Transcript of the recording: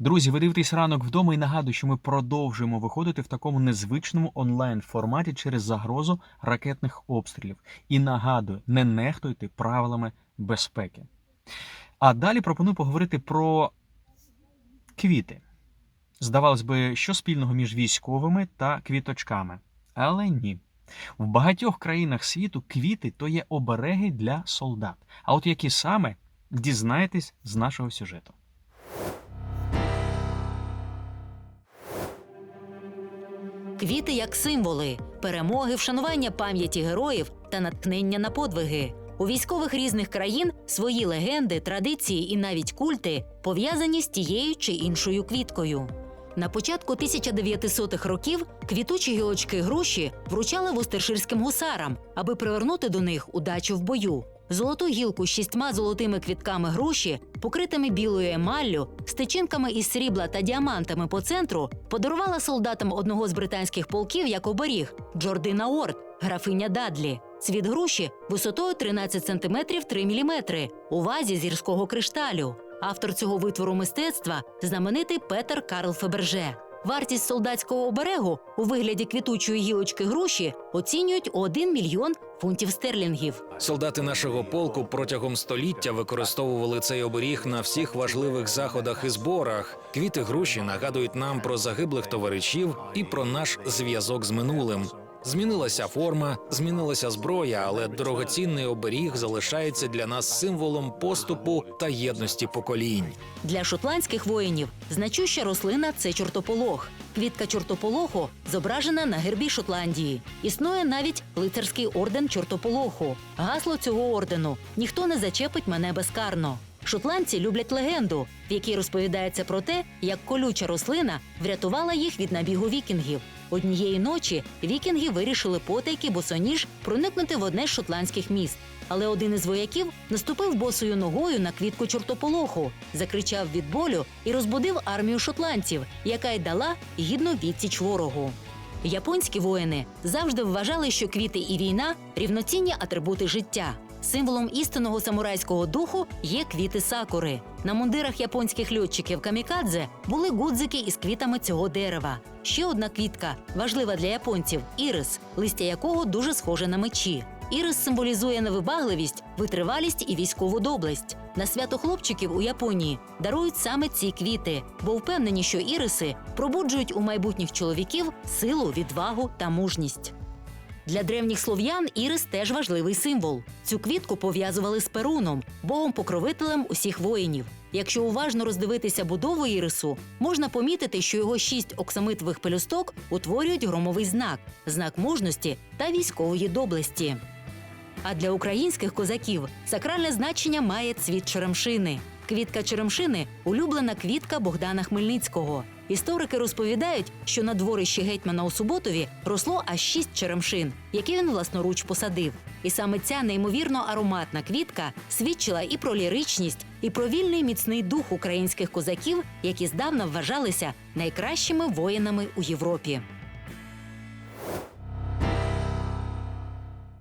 Друзі, ви дивитесь ранок вдома і нагадую, що ми продовжуємо виходити в такому незвичному онлайн форматі через загрозу ракетних обстрілів. І нагадую, не нехтуйте правилами безпеки. А далі пропоную поговорити про квіти. Здавалось би, що спільного між військовими та квіточками. Але ні. В багатьох країнах світу квіти то є обереги для солдат. А от які саме дізнаєтесь з нашого сюжету. Квіти як символи перемоги, вшанування пам'яті героїв та натхнення на подвиги. У військових різних країн свої легенди, традиції і навіть культи пов'язані з тією чи іншою квіткою. На початку 1900-х років квітучі гілочки груші вручали вустерширським гусарам, аби привернути до них удачу в бою. Золоту гілку з шістьма золотими квітками груші, покритими білою емаллю, з тичинками із срібла та діамантами по центру, подарувала солдатам одного з британських полків як оберіг Джордина Орд, графиня Дадлі. Цвіт груші висотою 13 см 3 мм у вазі з гірського кришталю. Автор цього витвору мистецтва знаменитий Петер Карл Феберже. Вартість солдатського оберегу у вигляді квітучої гілочки груші оцінюють у 1 мільйон фунтів стерлінгів. Солдати нашого полку протягом століття використовували цей оберіг на всіх важливих заходах і зборах. Квіти груші нагадують нам про загиблих товаришів і про наш зв'язок з минулим. Змінилася форма, змінилася зброя, але дорогоцінний оберіг залишається для нас символом поступу та єдності поколінь. Для шотландських воїнів значуща рослина це чортополох. Квітка чортополоху зображена на гербі Шотландії. Існує навіть лицарський орден чортополоху. Гасло цього ордену ніхто не зачепить мене безкарно. Шотландці люблять легенду, в якій розповідається про те, як колюча рослина врятувала їх від набігу вікінгів. Однієї ночі вікінги вирішили потайки босоніж проникнути в одне з шотландських міст. Але один із вояків наступив босою ногою на квітку чортополоху, закричав від болю і розбудив армію шотландців, яка й дала гідну відсіч ворогу. Японські воїни завжди вважали, що квіти і війна рівноцінні атрибути життя. Символом істинного самурайського духу є квіти сакури. На мундирах японських льотчиків камікадзе були гудзики із квітами цього дерева. Ще одна квітка важлива для японців ірис, листя якого дуже схоже на мечі. Ірис символізує невибагливість, витривалість і військову доблесть. На свято хлопчиків у Японії дарують саме ці квіти, бо впевнені, що іриси пробуджують у майбутніх чоловіків силу, відвагу та мужність. Для древніх слов'ян ірис теж важливий символ. Цю квітку пов'язували з перуном, богом-покровителем усіх воїнів. Якщо уважно роздивитися будову ірису, можна помітити, що його шість оксамитових пелюсток утворюють громовий знак знак мужності та військової доблесті. А для українських козаків сакральне значення має цвіт черемшини. Квітка черемшини улюблена квітка Богдана Хмельницького. Історики розповідають, що на дворищі гетьмана у Суботові росло аж шість черемшин, які він власноруч посадив. І саме ця неймовірно ароматна квітка свідчила і про ліричність, і про вільний міцний дух українських козаків, які здавна вважалися найкращими воїнами у Європі.